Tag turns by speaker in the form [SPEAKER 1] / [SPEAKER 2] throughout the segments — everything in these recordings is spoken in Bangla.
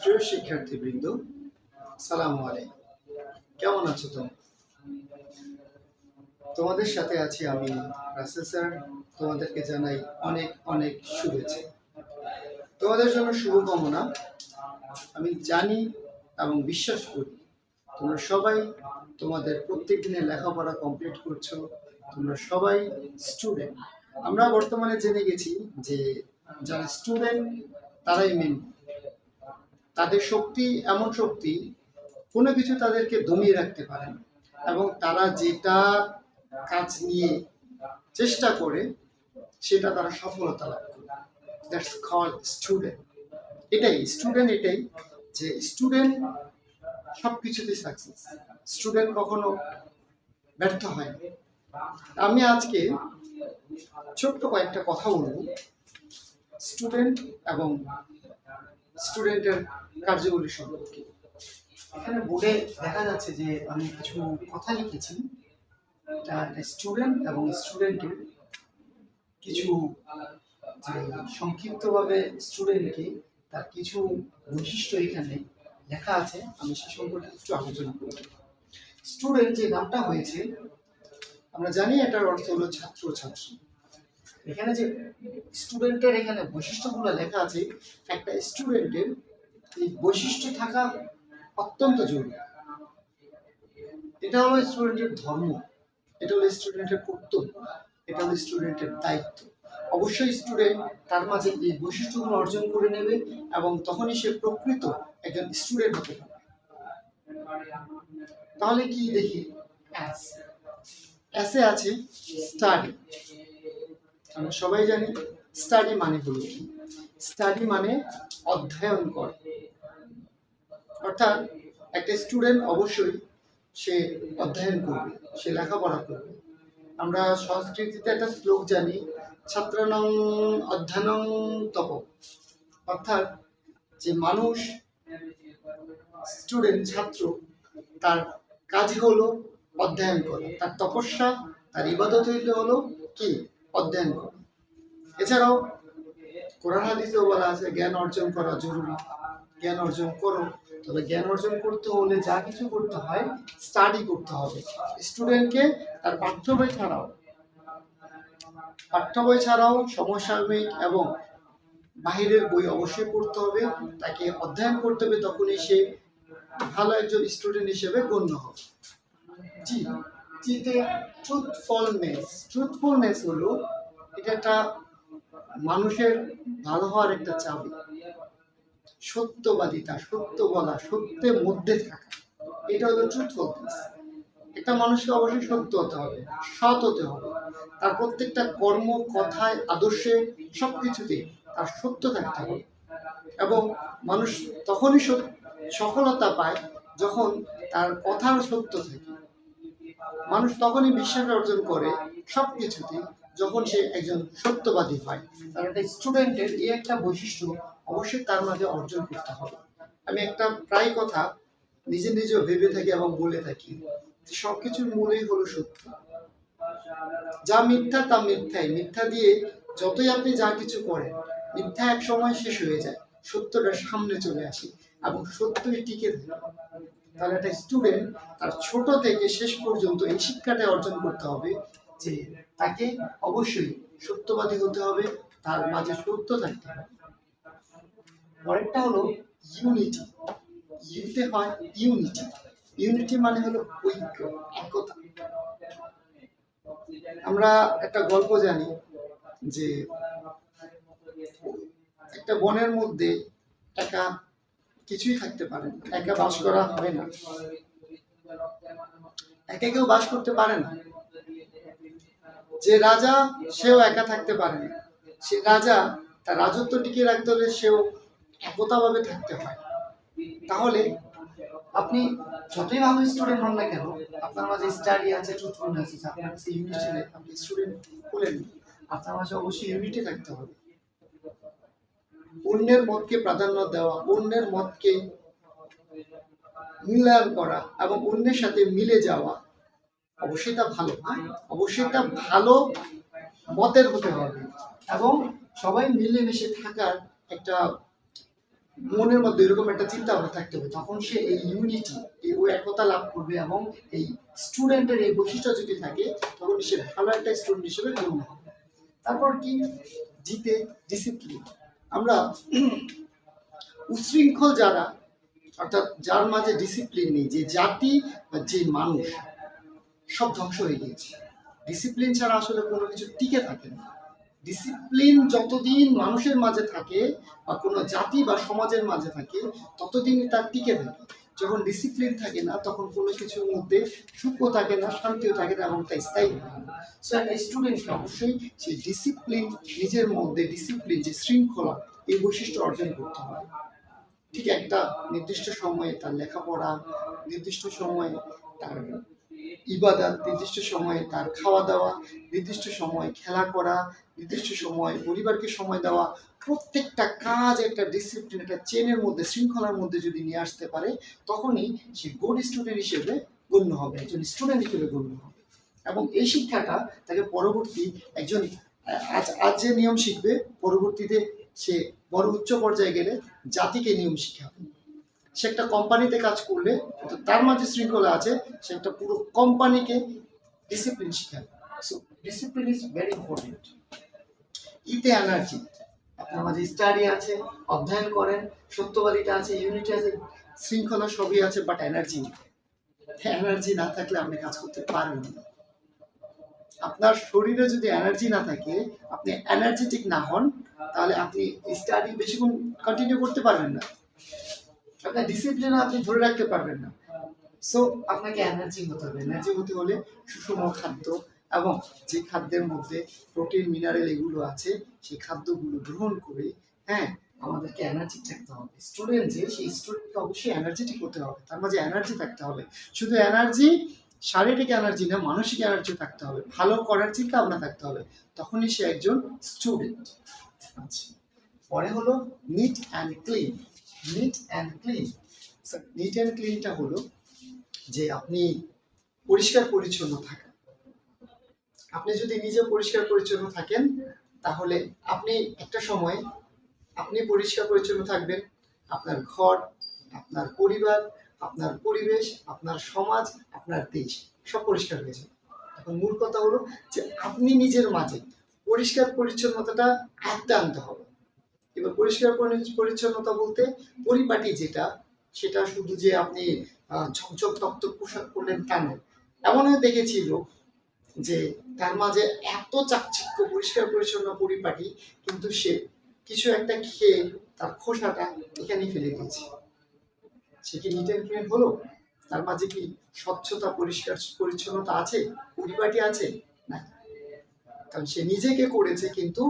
[SPEAKER 1] প্রিয় শিক্ষার্থীবৃন্দ, সালাম কেমন আছো তুমি তোমাদের সাথে আছি আমি রাসেল স্যার। তোমাদেরকে জানাই অনেক অনেক শুভেচ্ছা। তোমাদের জন্য শুভকামনা। আমি জানি এবং বিশ্বাস করি, তোমরা সবাই তোমাদের প্রত্যেক দিনের লেখাপড়া কমপ্লিট করছ, তোমরা সবাই স্টুডেন্ট আমরা বর্তমানে জেনে গেছি যে যারা স্টুডেন্ট তারাই মেন তাদের শক্তি এমন শক্তি, কোনো কিছু তাদেরকে দমিয়ে রাখতে পারে না। এবং তারা যেটা কাজ নিয়ে চেষ্টা করে, সেটা তারা সফলতা লাভ করে। দ্যাটস কল স্টুডেন্ট এটাই স্টুডেন্ট এটাই যে স্টুডেন্ট সব কিছুতেই সাকসেস স্টুডেন্ট কখনো ব্যর্থ হয় আমি আজকে ছোট্ট কয়েকটা কথা বলব। স্টুডেন্ট এবং স্টুডেন্টের কার্যকরী সম্পর্কে। এখানে বোর্ডে দেখা যাচ্ছে যে আমি কিছু কথা লিখেছি। স্টুডেন্ট এবং স্টুডেন্টের কিছু সংক্ষিপ্তভাবে স্টুডেন্টকে তার কিছু বৈশিষ্ট্য এখানে লেখা আছে। আমি সে সম্পর্কে একটু আলোচনা করব স্টুডেন্ট যে নামটা হয়েছে, আমরা জানি এটার অর্থ হলো ছাত্র ছাত্রী এখানে যে স্টুডেন্টের এখানে বৈশিষ্ট্যগুলো লেখা আছে, একটা স্টুডেন্টের এই বৈশিষ্ট্য থাকা অত্যন্ত জরুরি। এটা হলো স্টুডেন্টের ধর্ম, এটা হলো স্টুডেন্টের কর্তব্য, এটা হলো স্টুডেন্টের দায়িত্ব। অবশ্যই স্টুডেন্ট তার মাঝে এই বৈশিষ্ট্যগুলো অর্জন করে নেবে এবং তখনই সে প্রকৃত একজন স্টুডেন্ট হতে পারবে। তাহলে কি দেখি? অ্যাসে আছে স্টাডি আমরা সবাই জানি স্টাডি মানে হলো কি? স্টাডি মানে অধ্যয়ন করে। অর্থাৎ একটা স্টুডেন্ট অবশ্যই সে অধ্যয়ন করবে, সে লেখাপড়া করবে। আমরা সংস্কৃতিতে একটা শ্লোক জানি, ছাত্রানং অধ্যয়নং তপ। অর্থাৎ যে মানুষ স্টুডেন্ট ছাত্র, তার কাজ হলো অধ্যয়ন করা। তার তপস্যা, তার ইবাদত হইলে হলো কি? অধ্যয়ন করা। এছাড়াও কোরআন হাদিসেও বলা আছে, জ্ঞান অর্জন করা জরুরি। জ্ঞান অর্জন করো। তবে জ্ঞান অর্জন করতে হলে যা কিছু করতে হয় স্টাডি করতে হবে। স্টুডেন্টকে তার পাঠ্য বই ছাড়াও, পাঠ্য বই ছাড়াও সমসাময়িক এবং বাহিরের বই অবশ্যই পড়তে হবে। তাকে অধ্যয়ন করতে হবে, তখনই সে ভালো একজন স্টুডেন্ট হিসেবে গণ্য হবে। জি। জিতে ট্রুথফুলনেস ট্রুথফুলনেস হলো এটা একটা মানুষের ভালো হওয়ার একটা চাবি। সত্যবাদিতা, সত্য বলা, সত্যের মধ্যে থাকা। এটা হলো ট্রুথফুলনেস একটা মানুষকে অবশ্যই সত্য হতে হবে, সৎ হতে হবে। তার প্রত্যেকটা কর্ম, কথায়, আদর্শে সব কিছুতে তার সত্য থাকতে হবে। এবং মানুষ তখনই সফলতা পায় যখন তার কথার সত্য থাকে। মানুষ তখনই বিশ্বাস অর্জন করে সব কিছুতে যখন সে একজন সত্যবাদী হয়। কারণ একটা স্টুডেন্টের এই একটা বৈশিষ্ট্য অবশ্যই তার মাঝে অর্জন করতে হবে। আমি একটা প্রায় কথা নিজে নিজেও ভেবে থাকি এবং বলে থাকি যে সবকিছুর মূলেই হলো সত্য। যা মিথ্যা তা মিথ্যাই। মিথ্যা দিয়ে যতই আপনি যা কিছু করেন, মিথ্যা এক সময় শেষ হয়ে যায়, সত্যটা সামনে চলে আসে এবং সত্যই টিকে থাকে। তাহলে একটা স্টুডেন্ট তার ছোট থেকে শেষ পর্যন্ত এই শিক্ষাটা অর্জন করতে হবে যে তাকে অবশ্যই সত্যবাদী হতে হবে, তার মাঝে সত্য থাকতে হবে। পরেরটা হলো ইউনিটি ইউনিটি হয় ইউনিটি ইউনিটি মানে হলো ঐক্য, একতা। আমরা একটা গল্প জানি যে একটা বনের মধ্যে একা কিছুই থাকতে পারে একা বাস করা হয় না। একা কেউ বাস করতে পারে না। যে রাজা সেও একা থাকতে পারে না। সে রাজা তার রাজত্ব টিকিয়ে রাখতে হলে সেও একতাভাবে থাকতে হয়। তাহলে আপনি যতই ভালো স্টুডেন্ট হন না কেন আপনার মাঝে স্টাডি আছে ট্রুথফুলনেস আছে আপনার কাছে ইউনিটি আপনি স্টুডেন্ট হলেন আপনার মাঝে অবশ্যই ইউনিটি থাকতে হবে। অন্যের মতকে প্রাধান্য দেওয়া, অন্যের মতকে মূল্যায়ন করা এবং অন্যের সাথে মিলে যাওয়া, অবশ্যই তা ভালো অবশ্যই তা ভালো মতের হতে হবে এবং সবাই মিলেমিশে থাকার একটা মনের মধ্যে এরকম একটা চিন্তা ভাবনা থাকতে হবে। তখন সে এই ইউনিটি এই ও একতা লাভ করবে এবং এই স্টুডেন্টের এই বৈশিষ্ট্য যদি থাকে, তখন সে ভালো একটা স্টুডেন্ট হিসেবে গণ্য হবে। তারপর কি? জিতে ডিসিপ্লিন আমরা উশৃঙ্খল যারা, অর্থাৎ যার মাঝে ডিসিপ্লিন নেই, যে জাতি বা যে মানুষ, সব ধ্বংস হয়ে গিয়েছে। ডিসিপ্লিন ছাড়া আসলে কোনো কিছু টিকে থাকে না। ডিসিপ্লিন যতদিন মানুষের মাঝে থাকে বা কোনো জাতি বা সমাজের মাঝে থাকে, ততদিনই তার টিকে থাকে। যখন ডিসিপ্লিন থাকে না, তখন কোনো কিছুর মধ্যে সুখও থাকে না, শান্তিও থাকে না এবং তা স্থায়ী সো একটা স্টুডেন্ট অবশ্যই সেই ডিসিপ্লিন নিজের মধ্যে ডিসিপ্লিন যে শৃঙ্খলা, এই বৈশিষ্ট্য অর্জন করতে হয়। ঠিক একটা নির্দিষ্ট সময়ে তার লেখাপড়া, নির্দিষ্ট সময়ে তার ইবাদত, নির্দিষ্ট সময়ে তার খাওয়া দাওয়া, নির্দিষ্ট সময় খেলা করা, নির্দিষ্ট সময় পরিবারকে সময় দেওয়া, প্রত্যেকটা কাজ একটা ডিসিপ্লিন একটা চেনের মধ্যে, শৃঙ্খলার মধ্যে যদি নিয়ে আসতে পারে, তখনই সে গুড স্টুডেন্ট হিসেবে গণ্য হবে, একজন স্টুডেন্ট হিসেবে গণ্য হবে। এবং এই শিক্ষাটা তাকে পরবর্তী একজন, আজ আজ যে নিয়ম শিখবে, পরবর্তীতে সে বড় উচ্চ পর্যায়ে গেলে জাতিকে নিয়ম শিখাবে। সে একটা কোম্পানিতে কাজ করলে কিন্তু তার মাঝে শৃঙ্খলা আছে, সে একটা পুরো কোম্পানিকে discipline শিখাবে so discipline is very important ইতে এনার্জি আপনার মাঝে স্টাডি আছে, অধ্যয়ন করেন সত্যবাদিতা আছে ইউনিটি আছে, শৃঙ্খলা সবই আছে বাট এনার্জি এনার্জি না থাকলে আপনি কাজ করতে পারবেন না। আপনার শরীরে যদি এনার্জি না থাকে, আপনি এনার্জেটিক না হন, তাহলে আপনি স্টাডি বেশিক্ষণ কন্টিনিউ করতে পারবেন না। আপনার ডিসিপ্লিন আপনি ধরে রাখতে পারবেন না। সো আপনাকে এনার্জি হতে হবে। এনার্জি হতে হলে সুষম খাদ্য এবং যে খাদ্যের মধ্যে প্রোটিন মিনারেল এগুলো আছে, সেই খাদ্যগুলো গ্রহণ করে হ্যাঁ আমাদেরকে এনার্জি থাকতে হবে। স্টুডেন্ট যে, সেই স্টুডেন্টকে অবশ্যই এনার্জেটিক হতে হবে। তার মাঝে এনার্জি থাকতে হবে। শুধু এনার্জি শারীরিক এনার্জি না, মানসিক এনার্জি থাকতে হবে। ভালো করার চিন্তা ভাবনা থাকতে হবে। তখনই সে একজন স্টুডেন্ট আচ্ছা। পরে হলো neat and clean neat and clean neat and ক্লিনটা হলো যে আপনি পরিষ্কার পরিচ্ছন্ন থাকা আপনি যদি নিজে পরিষ্কার পরিচ্ছন্ন থাকেন, তাহলে আপনি একটা সময় আপনি পরিষ্কার পরিচ্ছন্ন থাকবেন। আপনার ঘর, আপনার পরিবার, আপনার পরিবেশ, আপনার সমাজ, আপনার দেশ সব পরিষ্কার হয়ে যাবে। এখন মূল কথা হলো যে আপনি নিজের মাঝে পরিষ্কার পরিচ্ছন্নতাটা আয়ত্তে আনতে হবে। এবার পরিষ্কার পরিচ্ছন্নতা বলতে পরিপাটি যেটা, সেটা শুধু যে আপনি ঝকঝক তক্তক পোশাক পরলেন তা নয়। এমনও দেখেছি যে তার মাঝে এত চাকচিক্য, পরিষ্কার পরিচ্ছন্ন পরিপাটি, কিন্তু সে কিছু একটা খেয়ে তার খোসাটা এখানেই ফেলে দিয়েছে। সে কি নিট অ্যান্ড ক্লিন হলো? তার মাঝে কি স্বচ্ছতা, পরিষ্কার পরিচ্ছন্নতা আছে? পরিপাটি আছে? না। কারণ সে নিজেকে করেছে, কিন্তু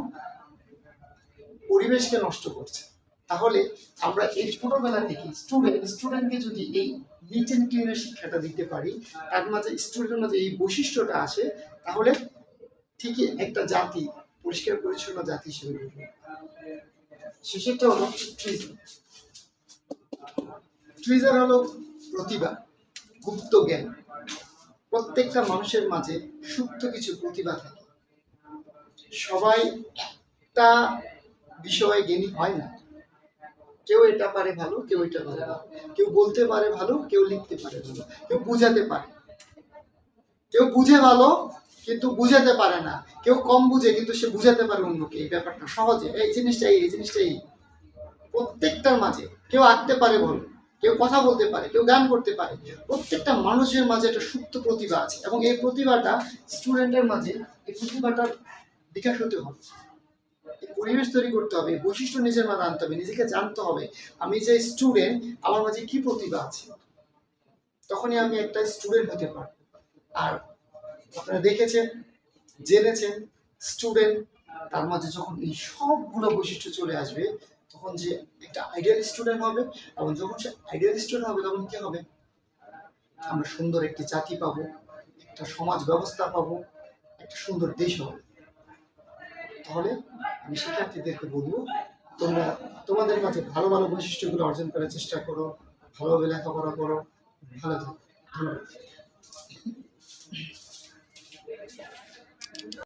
[SPEAKER 1] পরিবেশকে নষ্ট করছে। তাহলে আমরা এই ছোটবেলা থেকে স্টুডেন্ট স্টুডেন্টকে যদি এই নিট অ্যান্ড ক্লিনের শিক্ষাটা দিতে পারি, তার মাঝে স্টুডেন্টের মাঝে এই বৈশিষ্ট্যটা আসে, তাহলে ঠিকই একটা জাতি, পরিষ্কার পরিচ্ছন্ন জাতি হিসেবে গড়বে। শেষেরটা হলো ট্রিজার ট্রিজার হলো প্রতিভা, গুপ্ত জ্ঞান। প্রত্যেকটা মানুষের মাঝে সুপ্ত কিছু প্রতিভা থাকে। সবাই একটা বিষয়ে জ্ঞানী হয় না। কেউ এটা পারে ভালো, কেউ এটা পারে ভালো কেউ বলতে পারে ভালো, কেউ লিখতে পারে ভালো। কেউ বুঝাতে পারে। কেউ বুঝে ভালো, কিন্তু বুঝাতে পারে না। কেউ কম বুঝে, কিন্তু সে বুঝাতে পারে অন্যকে। এই ব্যাপারটা সহজে। এই জিনিসটা এই এই জিনিসটা এই প্রত্যেকটার মাঝে। কেউ আঁকতে পারে ভালো। কেউ কথা বলতে পারে, কেউ গান করতে পারে। প্রত্যেকটা মানুষের মাঝে একটা সুপ্ত প্রতিভা আছে। এবং এই প্রতিভাটা স্টুডেন্টের মাঝে এই প্রতিভাটার বিকাশ হতে হবে পরিবেশ তৈরি করতে হবে, বৈশিষ্ট্য নিজের মাঝে আনতে হবে, নিজেকে জানতে হবে, আমি যে স্টুডেন্ট আমার মাঝে কি প্রতিভা আছে? তখনই আমি একটা স্টুডেন্ট হতে পারব। আর আপনারা দেখেছেন, জেনেছেন স্টুডেন্ট তার মাঝে যখন এই সবগুলো বৈশিষ্ট্য চলে আসবে, তখন যে একটা আইডিয়াল স্টুডেন্ট হবে, এবং যখন সে আইডিয়াল স্টুডেন্ট হবে, তখন কি হবে? আমরা সুন্দর একটি জাতি পাবো, একটা সমাজ ব্যবস্থা পাবো, একটা সুন্দর দেশ হবে তাহলে আমি শিক্ষার্থীদেরকে বলব, তোমরা তোমাদের কাছে ভালো ভালো বৈশিষ্ট্যগুলো অর্জন করার চেষ্টা করো, ভালোভাবে লেখাপড়া করো, ভালো থাকো। ধন্যবাদ।